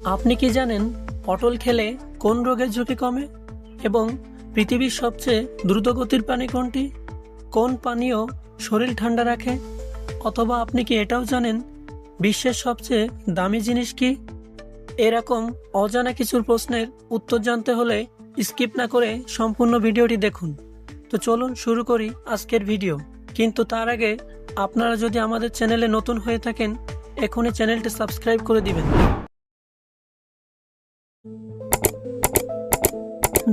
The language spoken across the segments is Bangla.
আপনি কি জানেন পটল খেলে কোন রোগের ঝুঁকি কমে এবং পৃথিবীর সবচেয়ে দ্রুতগতির পানি কোনটি? কোন পানীয় শরীর ঠান্ডা রাখে? অথবা আপনি কি এটাও জানেন বিশ্বের সবচেয়ে দামি জিনিস কি? এরকম অজানা কিছুর প্রশ্নের উত্তর জানতে হলে স্কিপ না করে সম্পূর্ণ ভিডিওটি দেখুন। তো চলুন শুরু করি আজকের ভিডিও। কিন্তু তার আগে আপনারা যদি আমাদের চ্যানেলে নতুন হয়ে থাকেন, এখনই চ্যানেলটি সাবস্ক্রাইব করে দিবেন।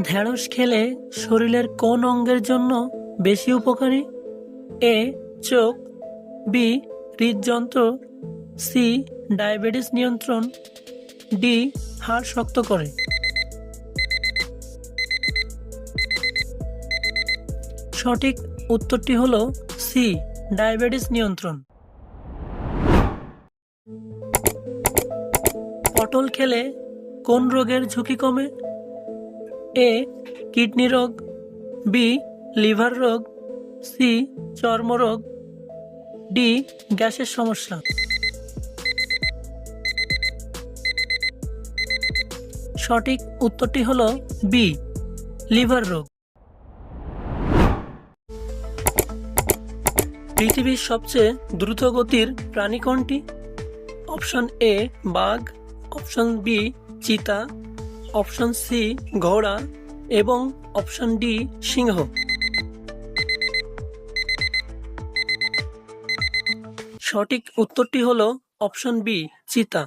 ঢেঁড়স খেলে শরীরের কোন অঙ্গের জন্য বেশি উপকারী? এ, চোখ, বি, হৃদযন্ত্র, সি, ডায়াবেটিস নিয়ন্ত্রণ, ডি, হাড় শক্ত করে। সঠিক উত্তরটি হলো সি, ডায়াবেটিস নিয়ন্ত্রণ। পটল খেলে কোন রোগের ঝুঁকি কমে? এ, কিডনি রোগ, বি, লিভার রোগ, সি চর্মরোগ ডি, গ্যাসের সমস্যা। সঠিক উত্তরটি হলো বি, লিভার রোগ। পৃথিবীর সবচেয়ে দ্রুত গতির প্রাণী কোনটি? অপশন এ, বাঘ। অপশন বি চিতা, অপশন সি ঘোড়া এবং অপশন ডি সিংহ। সঠিক উত্তরটি হলো অপশন বি, চিতা।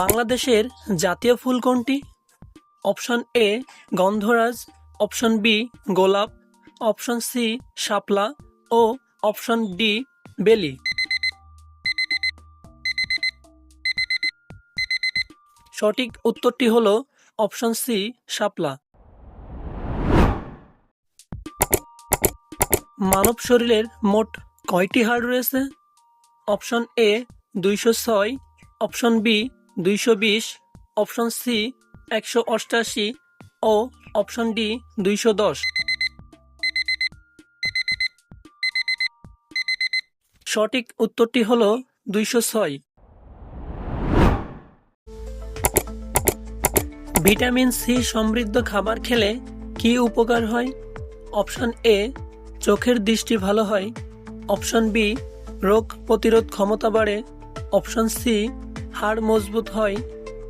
বাংলাদেশের জাতীয় ফুল কোনটি? অপশন এ, গন্ধরাজ, অপশন বি, গোলাপ, অপশন সি, শাপলা ও অপশন ডি, বেলি। সঠিক উত্তরটি হলো অপশন সি, শাপলা। মানব শরীরের মোট কয়টি হাড় রয়েছে? অপশন এ, দুইশো ছয়, অপশন বি, দুইশো বিশ, অপশন সি, একশো অষ্টাশি ও অপশন ডি, দুইশো দশ। সঠিক উত্তরটি হল দুইশো ছয়। ভিটামিন সি সমৃদ্ধ খাবার খেলে কি উপকার হয়? অপশন এ, চোখের দৃষ্টি ভালো হয়। অপশন বি, রোগ প্রতিরোধ ক্ষমতা বাড়ে। অপশন সি, হাড় মজবুত হয়।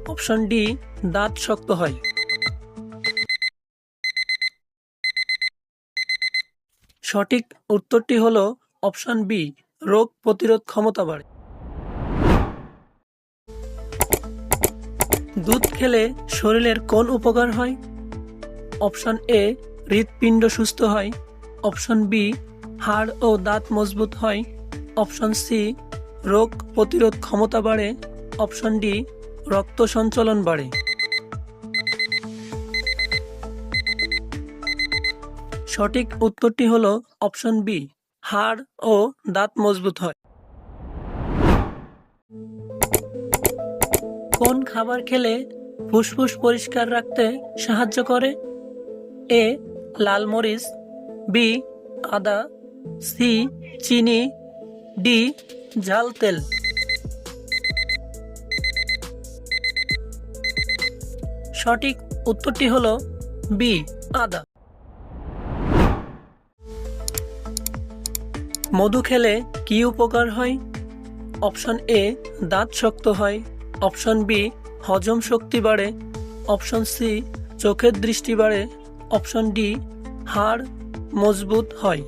অপশন ডি, দাঁত শক্ত হয়। সঠিক উত্তরটি হলো অপশন বি, রোগ প্রতিরোধ ক্ষমতা বাড়ে। দুধ খেলে শরীরের কোন উপকার হয়? অপশন এ হৃৎপিণ্ড সুস্থ হয়। অপশন বি হাড় ও দাঁত মজবুত হয়। অপশন সি রোগ প্রতিরোধ ক্ষমতা বাড়ে। অপশন ডি রক্ত সঞ্চালন বাড়ে। সঠিক উত্তরটি হল অপশন বি হাড় ও দাঁত মজবুত হয়। কোন খাবার খেলে ফুসফুস পরিষ্কার রাখতে সাহায্য করে? এ. লাল মরিচ, বি. আদা, সি. চিনি, ডি. ঝাল তেল। সঠিক উত্তরটি হলো বি, আদা। মধু খেলে কি উপকার হয়? অপশন এ, দাঁত শক্ত হয়। অপশন বি, হজম শক্তি বাড়ে। অপশন সি, চোখের দৃষ্টি বাড়ে। অপশন ডি, হাড় মজবুত হয়।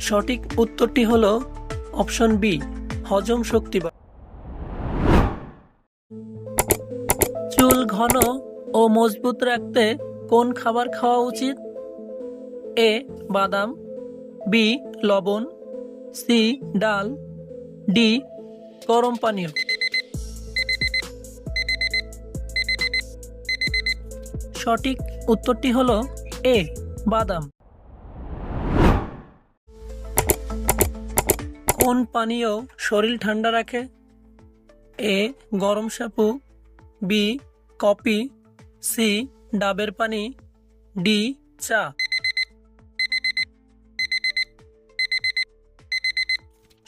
সঠিক উত্তরটি হলো অপশন বি, হজম শক্তি বাড়ে। চুল ঘন ও মজবুত রাখতে কোন খাবার খাওয়া উচিত? এ, বাদাম, বি, লবণ সি, ডাল, ডি, গরম পানীয় সঠিক উত্তরটি হলো এ, বাদাম। কোন পানীয় শরীর ঠান্ডা রাখে? এ, গরম শ্যাম্পু, বি কপি সি, ডাবের পানি, ডি, চা।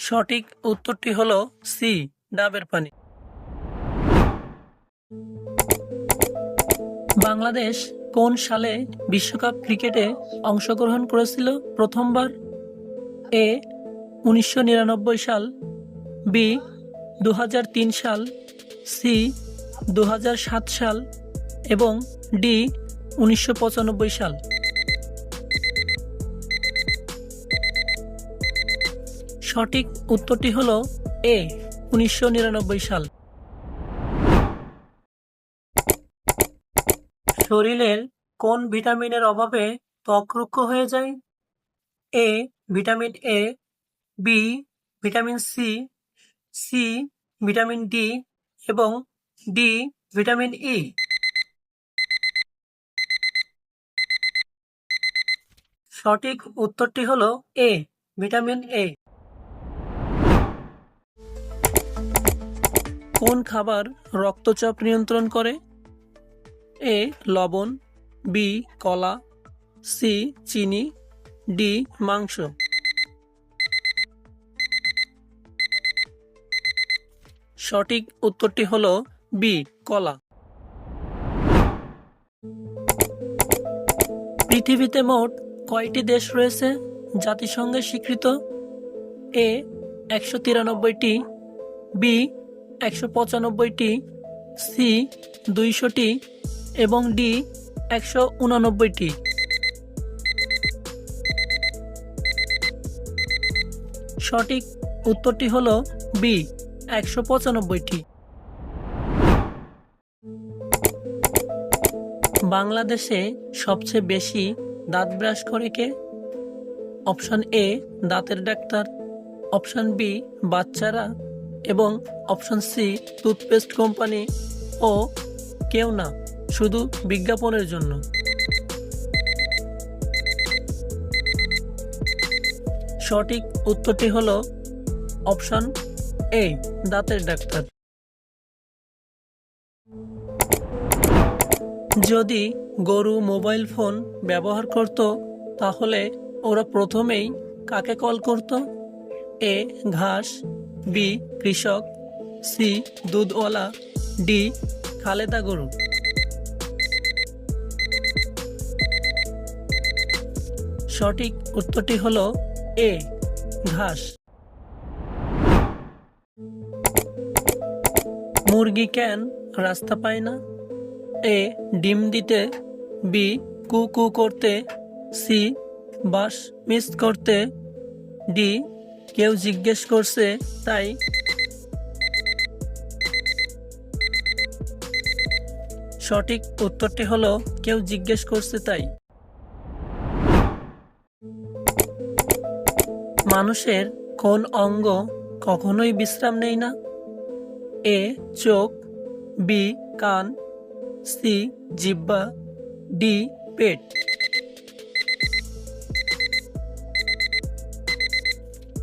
সঠিক উত্তরটি হলো সি, ডাবের পানি। বাংলাদেশ কোন সালে বিশ্বকাপ ক্রিকেটে অংশগ্রহণ করেছিল প্রথমবার? এ, উনিশশো নিরানব্বই সাল, বি দু হাজার তিন সাল, সি দু হাজার সাত সাল এবং ডি, উনিশশো পঁচানব্বই সাল। সঠিক উত্তরটি হলো এ, উনিশশো নিরানব্বই সাল। শরীরের কোন ভিটামিনের অভাবে ত্বক রুক্ষ হয়ে যায়? A, vitamin A, B, vitamin C C, vitamin D এবং ডি, ভিটামিন ই। সঠিক উত্তরটি হলো এ, ভিটামিন এ। কোন খাবার রক্তচাপ নিয়ন্ত্রণ করে? এ, লবণ, বি, কলা, সি, চিনি, ডি, মাংস। সঠিক উত্তরটি হল বি, কলা। পৃথিবীতে মোট কয়টি দেশ রয়েছে জাতিসংঘের স্বীকৃত? এ, একশো তিরানব্বইটি, বি একশো পঁচানব্বইটি, সি দুইশোটি এবং ডি একশো উনানব্বইটি। সঠিক উত্তরটি হল বি, একশো পঁচানব্বইটি। বাংলাদেশে সবচেয়ে বেশি দাঁত ব্রাশ করে কে? অপশন এ, দাঁতের ডাক্তার। অপশন বি, বাচ্চারা। এবং অপশন সি, টুথপেস্ট কোম্পানি ও কেউ না, শুধু বিজ্ঞাপনের জন্য। সঠিক উত্তরটি হলো অপশন এ, দাঁতের ডাক্তার। যদি গরু মোবাইল ফোন ব্যবহার করত, তাহলে ওরা প্রথমেই কাকে কল করত? এ, ঘাস, বি কৃষক, সি, দুধওয়ালা, ডি, খালেদা গরু। সঠিক উত্তরটি হলো এ, ঘাস। মুরগি কেন রাস্তা পায় না? এ, ডিম দিতে, বি, কু কু করতে, সি বাস মিস করতে, ডি, কেউ জিজ্ঞেস করছে, তাই সঠিক উত্তরটি হলো, কেউ জিজ্ঞেস করছে তাই। মানুষের কোন অঙ্গ কখনোই বিশ্রাম নেই না? এ, চোখ, বি, কান, সি, জিব্বা, ডি, পেট।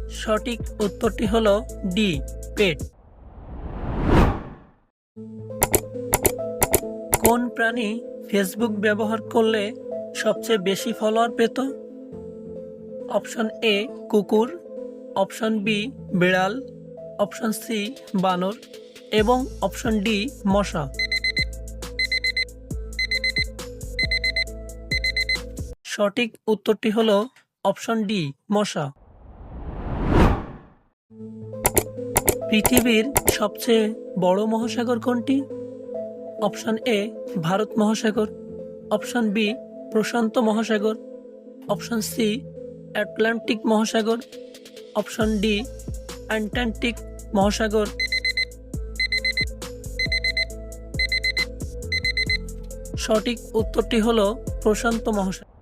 সঠিক উত্তরটি হলো, ডি, পেট। কোন প্রাণী ফেসবুক ব্যবহার করলে সবচেয়ে বেশি ফলোয়ার পেত? অপশন এ কুকুর, অপশন বি বিড়াল, অপশন সি বানর এবং অপশন ডি মশা। সঠিক উত্তরটি হলো অপশন ডি মশা। পৃথিবীর সবচেয়ে বড় মহাসাগর কোনটি? অপশন এ, ভারত মহাসাগর। অপশন বি, প্রশান্ত মহাসাগর। অপশন সি, অ্যাটলান্টিক মহাসাগর। অপশন ডি, অ্যান্টার্কটিক মহাসাগর। সঠিক উত্তরটি হল প্রশান্ত মহাসাগর।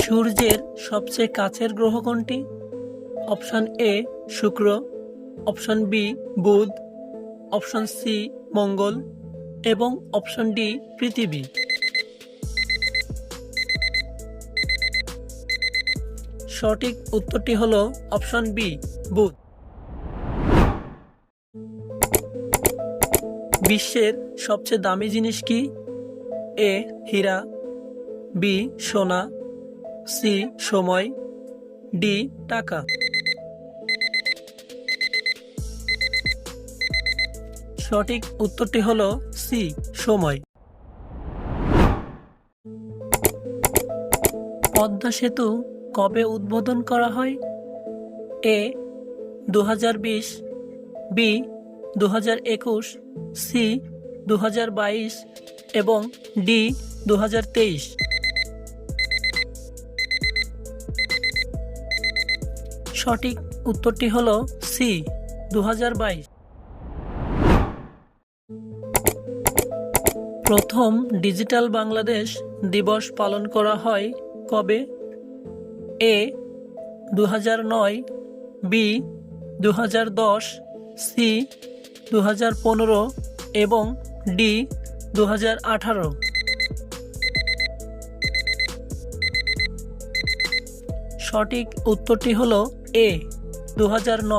সূর্যের সবচেয়ে কাছের গ্রহ কোনটি? অপশন এ, শুক্র। অপশন বি, বুধ। অপশন সি, মঙ্গল, এবং অপশন ডি, পৃথিবী। সঠিক উত্তরটি হলো অপশন বি, বুধ। বিশ্বের সবচেয়ে দামি জিনিস কি? এ, হীরা, বি, সোনা, সি, সময়, ডি, টাকা। সঠিক উত্তরটি হলো সি, সময়। পদ্মা সেতু কবে উদ্বোধন করা হয়? এ দু বিশ, বি দু একুশ, সি দু বাইশ এবং ডি দু তেইশ। সঠিক উত্তরটি হলো সি দু বাইশ। প্রথম ডিজিটাল বাংলাদেশ দিবস পালন করা হয় কবে? এ দু নয়, বি দু দশ, সি দু পনেরো এবং ডি দু আঠারো। সঠিক উত্তরটি হলো এ দু নয়।